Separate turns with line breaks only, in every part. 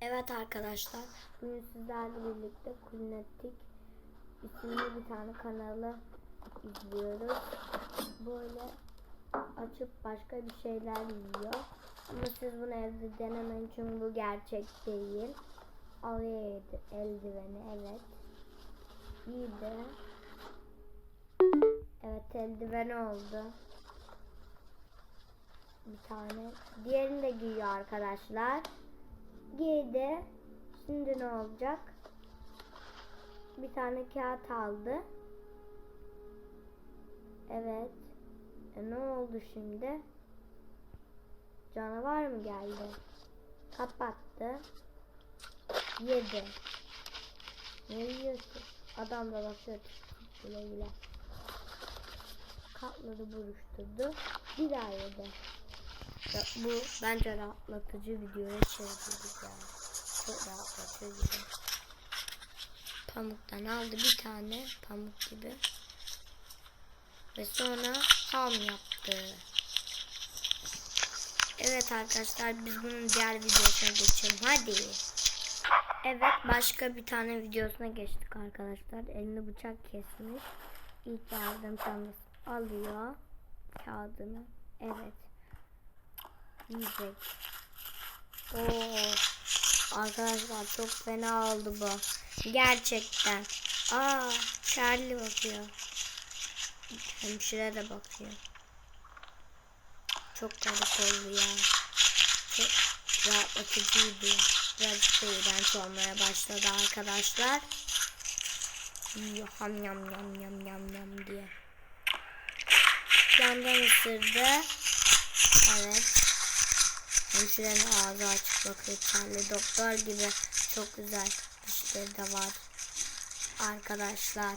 Evet arkadaşlar, bugün sizlerle birlikte Kulnetik isimli bir tane kanalı izliyoruz. Böyle açıp başka bir şeyler yiyor. Ama siz bunu evde denemeyin çünkü bu gerçek değil. Alıyor eld- eldiveni, evet. İyi de. Evet eldiveni oldu. Bir tane. Diğerini de giyiyor arkadaşlar. Giydi. Şimdi ne olacak? Bir tane kağıt aldı. Evet. E ne oldu şimdi? Canavar mı geldi? Kapattı. Yedi. Ne yiyorsun? Adam da bakıyor. Güle güle. Katladı buruşturdu. Bir daha yedi. Ya bu bence rahatlatıcı videoya çevirdik yani. Çok rahatlatıcı. Pamuktan aldı bir tane pamuk gibi. Ve sonra ham yaptı. Evet arkadaşlar biz bunun diğer videosuna geçelim. Hadi. Evet başka bir tane videosuna geçtik arkadaşlar. Elini bıçak kesmiş. İlk yardım çantası alıyor. Kağıdını. Evet yiyecek. Oo. Arkadaşlar çok fena oldu bu. Gerçekten. Aa, Charlie bakıyor. Hemşire de bakıyor. Çok garip oldu ya. Çok rahatlatıcıydı. Birazcık da iğrenç olmaya başladı arkadaşlar. Yiyor ham yam yam yam yam yam diye. Yandan ısırdı. Evet. Hemşirenin ağzı açık bakıyor. Charlie doktor gibi çok güzel dişleri de var. Arkadaşlar.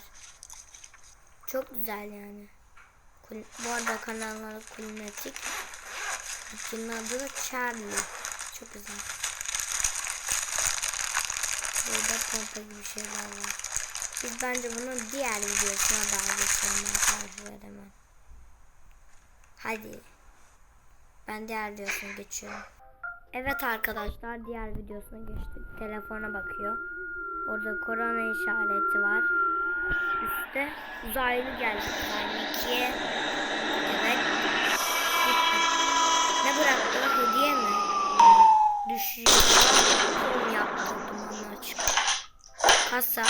Çok güzel yani. Bu arada kanalları kulmetik. İkinin adı da Charlie. Çok güzel. Burada pompa gibi şeyler var. Biz bence bunun diğer videosuna daha geçelim. Ben tarif veremem. Hadi. Ben diğer videosuna geçiyorum. Evet arkadaşlar diğer videosuna geçtik. Telefona bakıyor. Orada korona işareti var. Üstte uzaylı geldi. Uzaylı Evet. Gitti. Ne bıraktı? Hediye mi? Düşüyor. Son yaptırdım onu açık. Kasa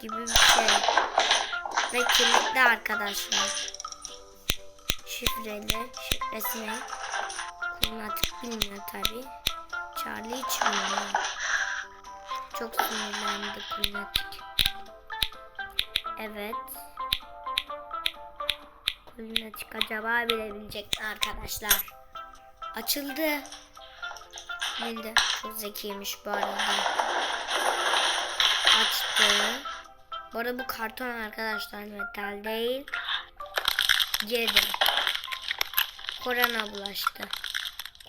gibi bir şey. Ve kilitli arkadaşlar. Şifreli. Şifresi ne? Kulun artık bilmiyor tabi. Charlie hiç bilmiyor. Çok sinirlendi Kulinatik. Evet. Kulinatik acaba bilebilecek mi arkadaşlar? Açıldı. Bildi. Çok zekiymiş bu arada. Açtı. Bu arada bu karton arkadaşlar metal değil. Girdi. Korona bulaştı.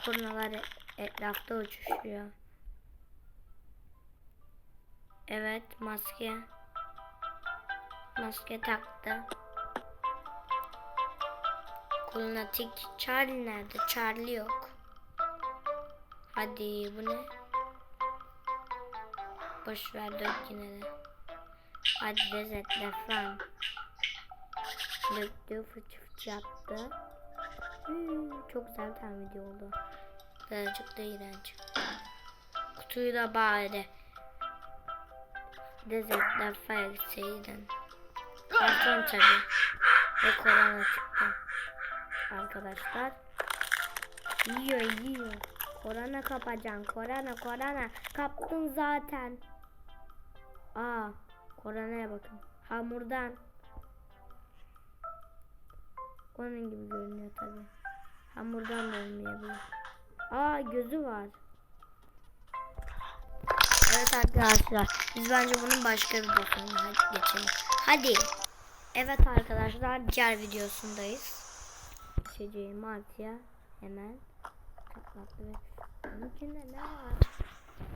Koronalar etrafta uçuşuyor. Evet maske. Maske taktı. Lunatik Charlie nerede? Charlie yok. Hadi bu ne? Boş ver dök yine de. Hadi resetle falan. Döktü fıç fıç yaptı. Hmm, çok güzel bir tane video oldu. Birazcık da iğrenç. Kutuyu da bari. Dezetle fire gitseydin. Karton tabi. Ve korona çıktı. Arkadaşlar. Yiyor yiyor. Korona kapacaksın. Korona korona. Kaptın zaten. Aa. Koronaya bakın. Hamurdan. Onun gibi görünüyor tabi. Hamurdan da olmayabilir. Aa gözü var. Evet arkadaşlar. Biz bence bunun başka videosuna hadi geçelim. Hadi. Evet arkadaşlar diğer videosundayız. İçeceği martıya hemen patlattı ve bunun içinde ne var?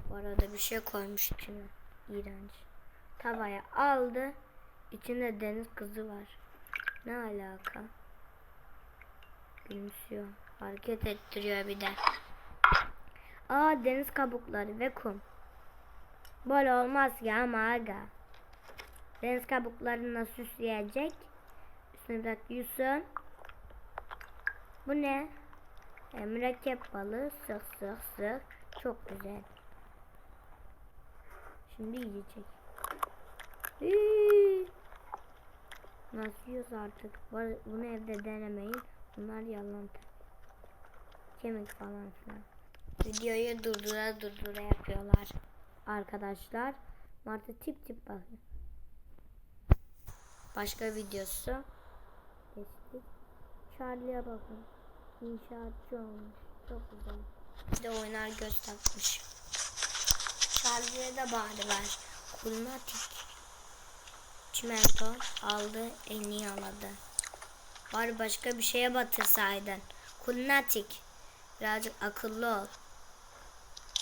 Bu arada bir şey koymuş içine. İğrenç. Tavaya aldı. İçinde deniz kızı var. Ne alaka? Gülümsüyor. Hareket ettiriyor bir de. Aa deniz kabukları ve kum. Böyle olmaz ya ama. Deniz kabuklarını süsleyecek. Üstüne biraz Yusuf. Bu ne? E, mürekkep balığı sık sık sık. Çok güzel. Şimdi yiyecek. Hii. Nasıl yiyoruz artık? Bu- Bunu evde denemeyin. Bunlar yalan. Kemik falan filan. Videoyu durdura durdura yapıyorlar. Arkadaşlar. Martı tip tip bakın. Başka videosu. Geçtik. Charlie'ye bakın. İnşaatçı olmuş. Çok güzel. Bir de oynar göz takmış. Charlie'ye de bari ver. Kulmatik. Çimento aldı, en iyi Bari başka bir şeye batırsaydın. Kulnatik. Birazcık akıllı ol.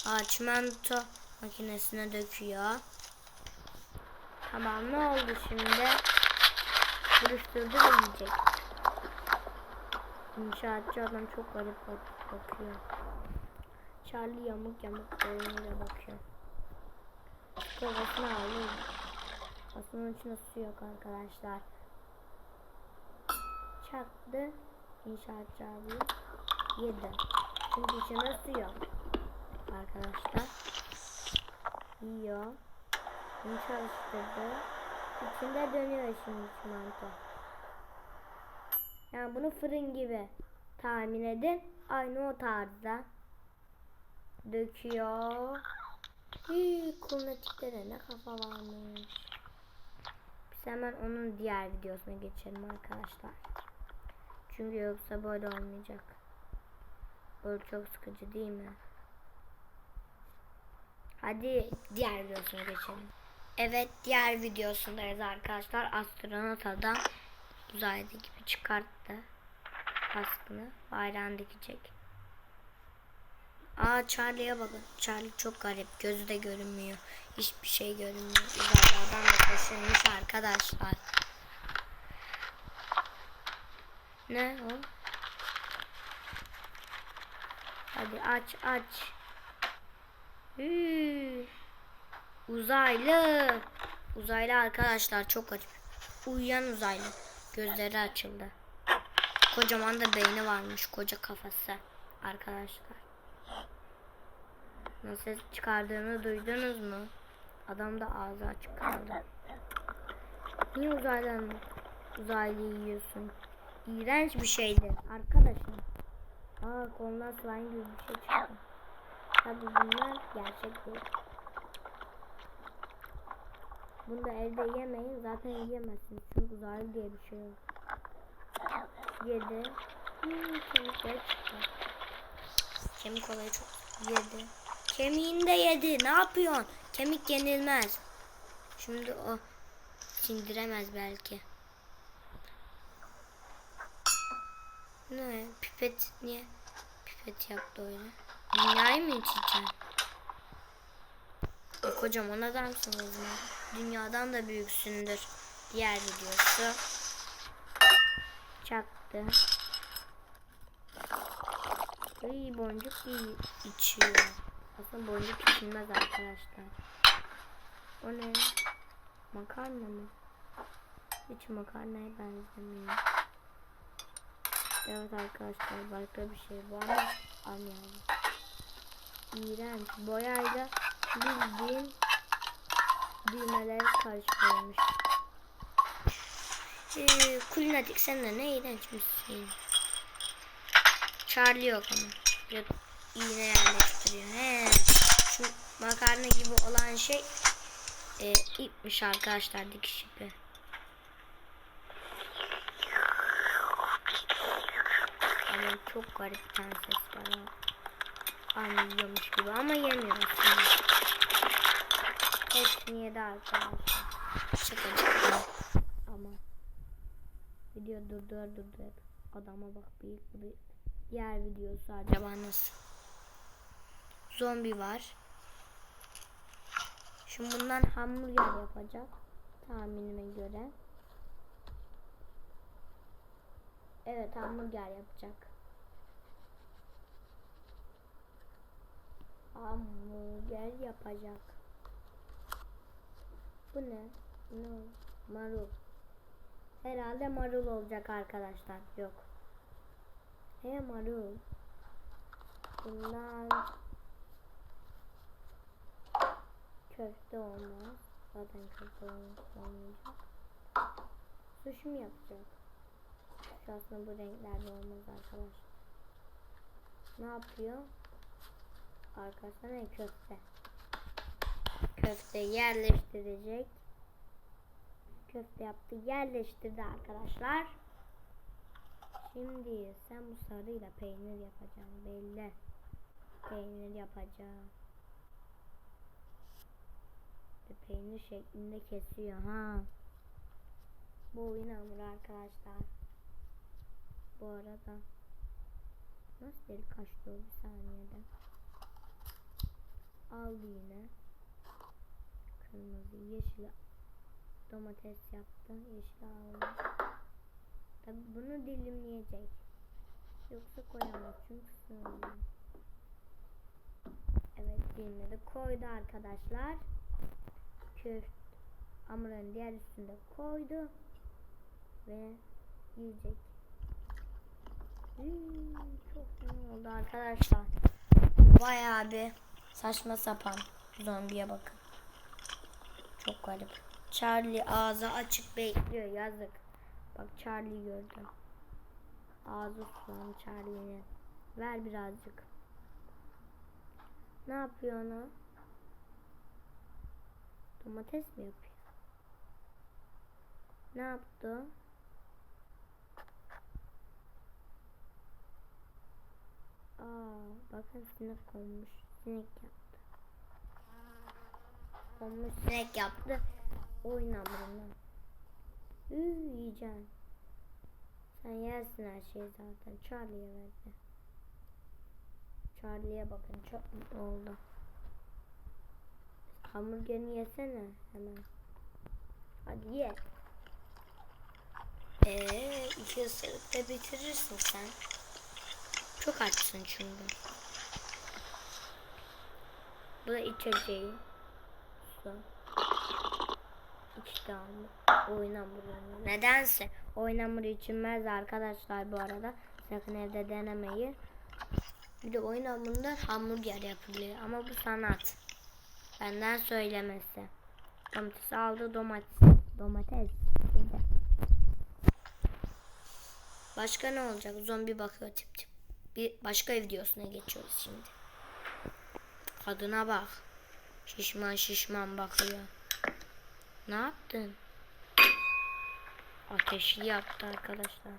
Aa, çimento makinesine döküyor. Tamam ne oldu şimdi? Buruşturdu da yiyecek. İnşaatçı adam çok garip bak- bakıyor. Charlie yamuk yamuk boynuyla bakıyor. Kovasını alıyor. Aslında onun içinde su yok arkadaşlar. Çaktı. İnşaatçı abi. Yedi. Çünkü içinde su yok. Arkadaşlar. Yiyor. Bunu çalıştırdı. İçinde dönüyor şimdi çimento. Yani bunu fırın gibi tahmin edin. Aynı o tarzda. Döküyor. Hii, kulnetiklere ne kafa varmış. Biz hemen onun diğer videosuna geçelim arkadaşlar. Çünkü yoksa böyle olmayacak. Böyle çok sıkıcı değil mi? Hadi diğer videosuna geçelim. Evet diğer videosundayız arkadaşlar. Astronot adam uzayda gibi çıkarttı. Kaskını bayrağını dikecek. Aa Charlie'ye bakın. Charlie çok garip. Gözü de görünmüyor. Hiçbir şey görünmüyor. Uzaylardan da koşulmuş arkadaşlar. Ne o? Hadi aç aç. Hii. Uzaylı. Uzaylı arkadaşlar çok acı. Uyuyan uzaylı. Gözleri açıldı. Kocaman da beyni varmış. Koca kafası. Arkadaşlar. Nasıl çıkardığını duydunuz mu? Adam da ağzı açık kaldı. Niye uzaydan uzaylı yiyorsun? İğrenç bir şeydi arkadaşım. Aa kolundan slime gibi bir şey çıktı. Tabi bunlar gerçek değil. Bunu da evde yemeyin. Zaten yiyemezsiniz. Çünkü uzaylı diye bir şey yok. Yedi. Hmm, kemikler çıktı. Kemik olayı çok yedi. Kemiğini de yedi. Ne yapıyorsun? Kemik yenilmez. Şimdi o sindiremez belki. Ne? Pipet niye? Pipet yaptı öyle. Dünyayı mı içeceksin? E, kocaman adamsın o zaman. Dünyadan da büyüksündür. Diğer videosu. Çaktı. İyi boncuk iyi içiyor. Aslında boncuk içilmez arkadaşlar. O ne? Makarna mı? Hiç makarnaya benzemiyor. Evet arkadaşlar başka bir şey bu ama anlayalım. İğrenç. Boyayla bildiğin düğmeler karıştırılmış. Ee, kulinatik sen de ne iğrençmişsin. Charlie yok ama. Yok, iğne yerleştiriyor. He. Şu makarna gibi olan şey e, ipmiş arkadaşlar dikiş ipi. Ama çok garip bir tane ses ha. Anlıyormuş gibi ama yemiyor aslında. Hepsini yedi arkadaşlar. Ama video durdur durdur. Adama bak büyük bir diğer videosu acaba nasıl? Zombi var. Şimdi bundan hamburger yapacak. Tahminime göre. Evet hamburger yapacak. Hamburger yapacak. Bu ne? Ne? o? Marul. Herhalde marul olacak arkadaşlar. Yok. He marul. Bundan köfte olmaz. Zaten köfte ol- olmayacak. Sushi mi yapacak? Şu aslında bu renklerde olmaz arkadaşlar. Ne yapıyor? Arkasına köfte. Köfte yerleştirecek. Köfte yaptı yerleştirdi arkadaşlar. Şimdi sen bu sarıyla peynir yapacaksın belli. Peynir yapacağım. Peynir şeklinde kesiyor ha. Bu oyun arkadaşlar. Bu arada nasıl delik kaçtı o bir saniyede. Aldı yine. Kırmızı, yeşil domates yaptı. Yeşil aldı. Tabi bunu dilimleyecek. Yoksa koyamaz çünkü sığmıyor. Evet dilimleri koydu arkadaşlar. Köfte hamurun diğer üstünde koydu. Ve yiyecek. Hmm, çok fena oldu arkadaşlar. Bayağı bir saçma sapan zombiye bakın. Çok garip. Charlie ağzı açık bekliyor yazık. Bak Charlie gördüm. Ağzı sulan Charlie'nin. Ver birazcık. Ne yapıyor ona? Domates mi yapıyor? Ne yaptı? Aa, bakın sinek konmuş. Sinek yaptı. Konmuş sinek yaptı. Oyun hamurundan. Üü, yiyeceksin. Sen yersin her şeyi zaten. Charlie'ye verdi. Charlie'ye bakın çok mutlu oldu. Hamburgerini yesene hemen. Hadi ye. Eee iki ısırıkta bitirirsin sen. Çok açsın çünkü. Bu da içeceği. Su. Tane oyun hamuru. Nedense oyun hamuru içilmez arkadaşlar bu arada. Sakın evde denemeyi. Bir de oyun hamurunda hamburger yapılıyor. Ama bu sanat. Benden söylemesi. Domates aldı domates. Domates. Başka ne olacak? Zombi bakıyor tip tip. Bir başka videosuna geçiyoruz şimdi. Kadına bak. Şişman şişman bakıyor. Ne yaptın? Ateşli yaptı arkadaşlar.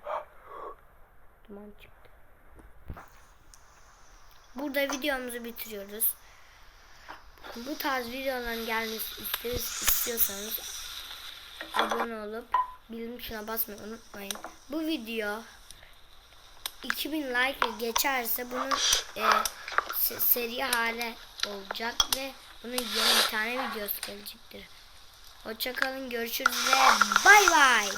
Duman çıktı. Burada videomuzu bitiriyoruz. Bu tarz videoların gelmesi isteriz, istiyorsanız abone olup bildirim tuşuna basmayı unutmayın. Bu video 2000 like geçerse bunun e, se- seri hale olacak ve bunun yeni bir tane videosu gelecektir. Hoşçakalın görüşürüz ve bay bay.